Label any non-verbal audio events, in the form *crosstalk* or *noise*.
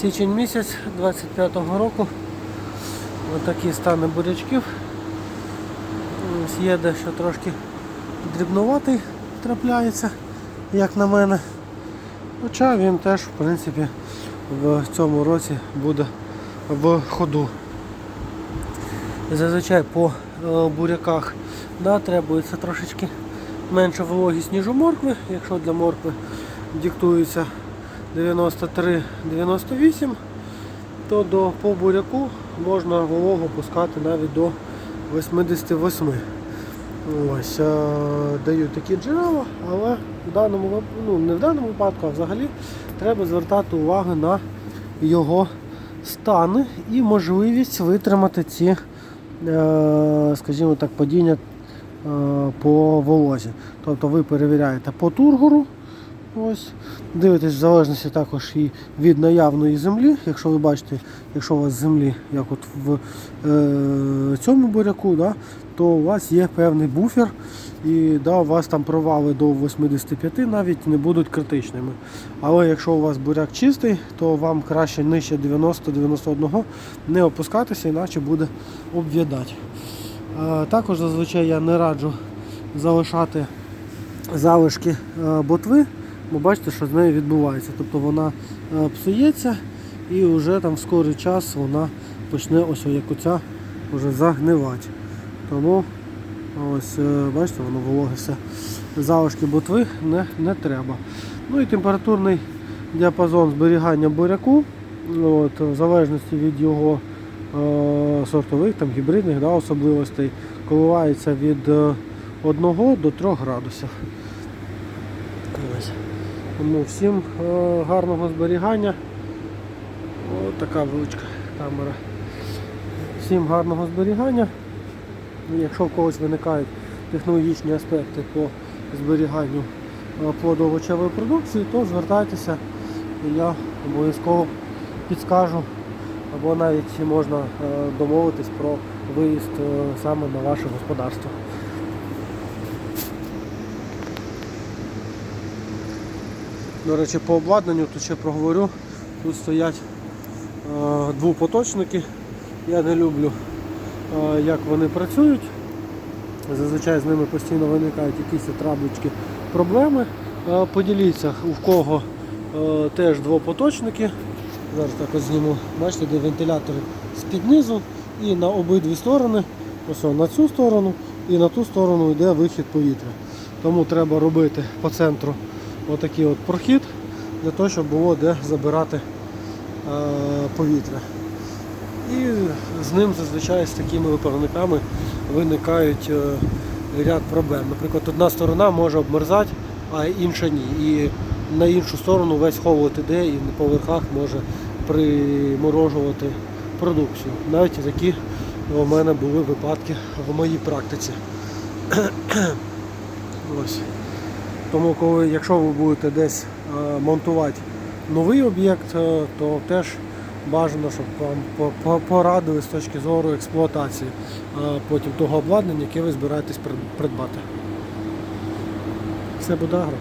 Січень місяць 25-го року. Отакі стани бурячків. Ось Є дещо трошки дрібнуватий трапляється, як на мене. Хоча він теж, в принципі, в цьому році буде в ходу. Зазвичай по е, буряках да, требується трошечки менша вологість, ніж у моркви. Якщо для моркви диктується 93-98, то до по буряку можна вологу пускати навіть до 88. Ось, е, дають такі джерела, але в даному, ну, не в даному випадку, а взагалі треба звертати увагу на його стани і можливість витримати ці, е, скажімо так, падіння е, по волозі. Тобто ви перевіряєте по тургору, ось, дивитесь в залежності також і від наявної землі. Якщо ви бачите, якщо у вас землі, як от в е, цьому буряку, да, то у вас є певний буфер, і да, у вас там провали до 85 навіть не будуть критичними. Але якщо у вас буряк чистий, то вам краще нижче 90-91 не опускатися, іначе буде обв'ядати. Е, Також зазвичай я не раджу залишати залишки е, ботви, бо бачите, що з нею відбувається. Тобто вона е, псується і вже там в скорий час вона почне ось як оця вже загнивати. Тому ось е, бачите, воно вологе все. Залишки ботви не, не треба. Ну і температурний діапазон зберігання буряку, от, в залежності від його е, сортових, там, гібридних да, особливостей, коливається від е, 1 до 3 градусів. Ось. Тому всім е, гарного зберігання. Ось така величка камера. Всім гарного зберігання. Якщо в когось виникають технологічні аспекти по зберіганню е, плодово-овочевої продукції, то звертайтеся я обов'язково підскажу. Або навіть можна е, домовитись про виїзд саме на ваше господарство. До речі, по обладнанню тут ще проговорю. Тут стоять е, двопоточники. Я не люблю, е, як вони працюють. Зазвичай з ними постійно виникають якісь траблички, проблеми. Е, поділіться, у кого е, теж двопоточники. Зараз так ось зніму. Бачите, де вентилятори з-під низу і на обидві сторони, ось на цю сторону і на ту сторону йде вихід повітря. Тому треба робити по центру отакий от прохід для того, щоб було де забирати е, повітря. І з ним зазвичай з такими випарниками виникають е, ряд проблем. Наприклад, одна сторона може обмерзати, а інша ні. І на іншу сторону весь холод іде і на поверхах може приморожувати продукцію. Навіть такі у мене були випадки в моїй практиці. *clears throat* Ось. Тому, коли, якщо ви будете десь е, монтувати новий об'єкт, е, то теж бажано, щоб вам по- по- порадили з точки зору експлуатації е, потім того обладнання, яке ви збираєтесь придбати. Все буде агро.